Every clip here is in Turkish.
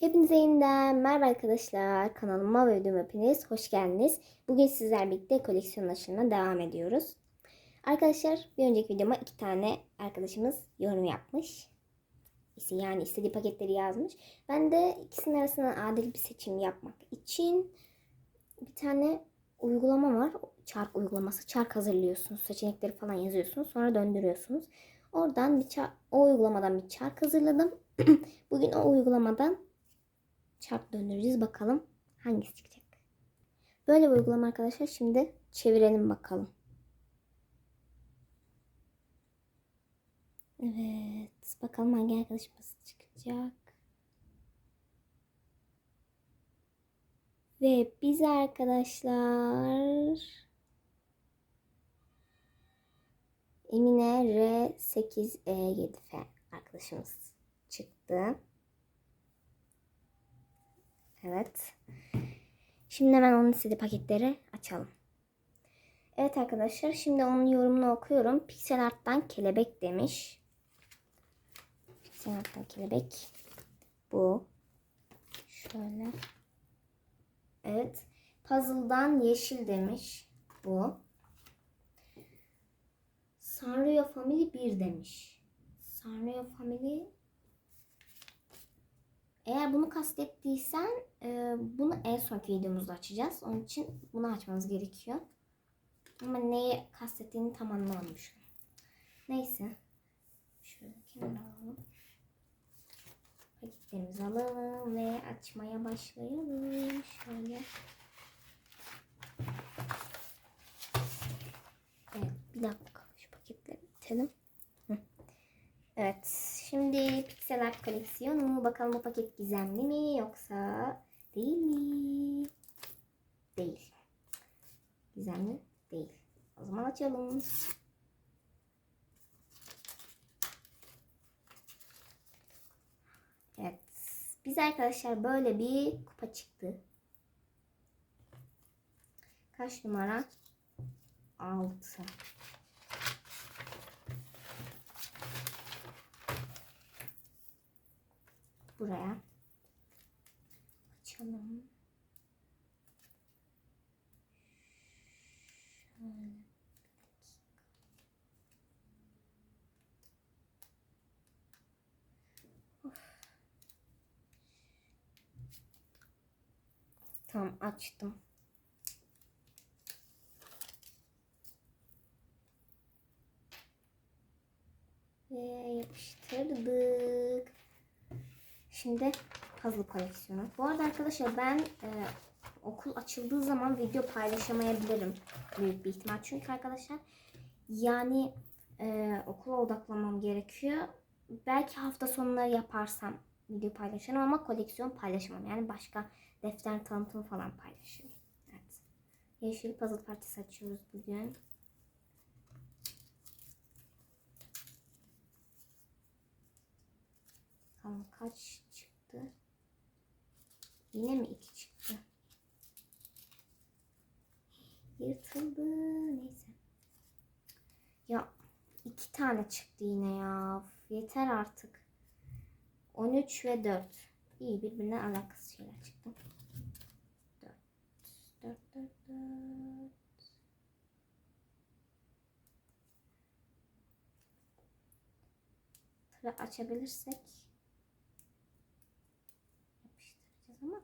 Hepinize yeniden merhaba arkadaşlar. Kanalıma ve videoma hepiniz hoş geldiniz. Bugün sizler birlikte koleksiyon aşımına devam ediyoruz. Arkadaşlar bir önceki videoma iki tane arkadaşımız yorum yapmış. Yani istediği paketleri yazmış. Ben de ikisinin arasından adil bir seçim yapmak için bir tane uygulama var. Çark uygulaması. Çark hazırlıyorsunuz. Seçenekleri falan yazıyorsunuz. Sonra döndürüyorsunuz. Oradan bir o uygulamadan bir çark hazırladım. Bugün o uygulamadan çark döndüreceğiz. Bakalım hangisi çıkacak. Böyle bir uygulama arkadaşlar. Şimdi çevirelim bakalım. Evet. Bakalım hangi arkadaşımız çıkacak. Ve biz arkadaşlar Emine R8E7F arkadaşımız çıktı. Evet. Şimdi hemen onun istediği paketleri açalım. Evet arkadaşlar şimdi onun yorumunu okuyorum. Pixel Art'tan kelebek demiş. Pixel Art'tan kelebek. Bu. Şöyle. Evet. Puzzle'dan yeşil demiş. Bu. Sanrio Family 1 demiş. Sanrio Family eğer bunu kastettiysen e, bunu en sonki videomuzda açacağız. Onun için bunu açmamız gerekiyor. Ama neyi kastettiğini tam anlamamışım. Neyse. Şöyle kenara alalım. Paketlerimizi alalım ve açmaya başlayalım. Şöyle. Evet bir dakika şu paketleri bitelim. Evet şimdi Pixel Art koleksiyonu. Bakalım bu paket gizemli mi yoksa değil mi? Değil. Gizemli değil. O zaman açalım. Evet. Biz arkadaşlar böyle bir kupa çıktı. Kaç numara? 6. Buraya açalım. Şöyle. Tamam açtım. Ve yapıştırdık. Şimdi puzzle koleksiyonu. Bu arada arkadaşlar ben e, okul açıldığı zaman video paylaşamayabilirim. Büyük bir ihtimal. Çünkü arkadaşlar yani e, okula odaklanmam gerekiyor. Belki hafta sonları yaparsam video paylaşırım ama koleksiyon paylaşamam. Yani başka defter tanıtım falan paylaşırım. Evet. Yeşil puzzle partisi açıyoruz bugün. Bakalım kaç çıktı? Yine mi iki çıktı? Yırtıldı. Neyse. Ya iki tane çıktı yine ya. Yeter artık. 13 ve 4. İyi birbirine alakasız şeyler çıktı. 4. 4 4 4. Tabii açabilirsek yapıştıracağız ama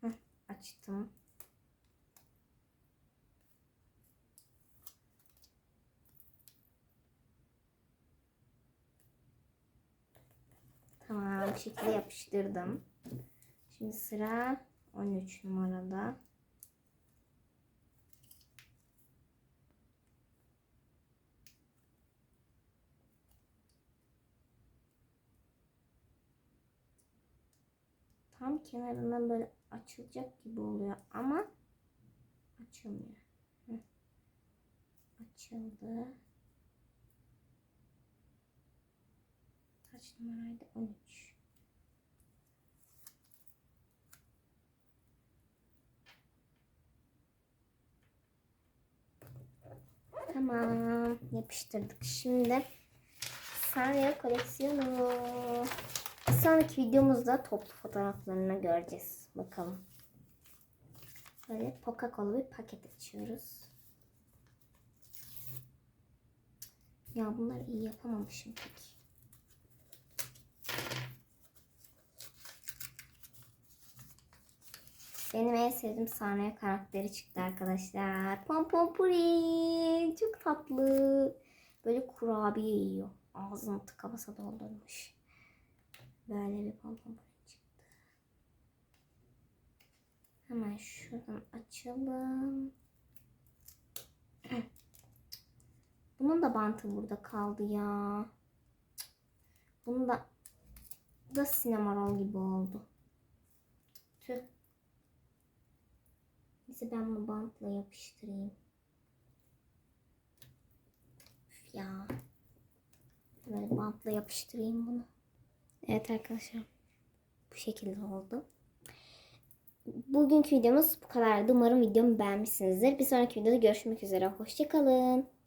Hı, açtım. Tamam, şekilde yapıştırdım. Şimdi sıra 13 numarada. Tam kenarından böyle açılacak gibi oluyor ama açılmıyor. Açıldı. Kaç numaraydı? 13. Tamam. Yapıştırdık. Şimdi Sanrio koleksiyonu. Sonraki videomuzda toplu fotoğraflarını göreceğiz. Bakalım. Böyle Coca-Cola bir paket açıyoruz. Ya bunları iyi yapamamışım pek. Benim en sevdiğim sahne karakteri çıktı arkadaşlar. Pompompuri. Çok tatlı. Böyle kurabiye yiyor. Ağzını tıka basa doldurmuş. Böyle bir pompompuri çıktı. Hemen şuradan açalım. Bunun da bantı burada kaldı ya. Bunun da da sinemarol gibi oldu. Tüh. Neyse ben bunu bantla yapıştırayım. Üf ya. Böyle bantla yapıştırayım bunu. Evet arkadaşlar. Bu şekilde oldu. Bugünkü videomuz bu kadardı. Umarım videomu beğenmişsinizdir. Bir sonraki videoda görüşmek üzere. Hoşçakalın.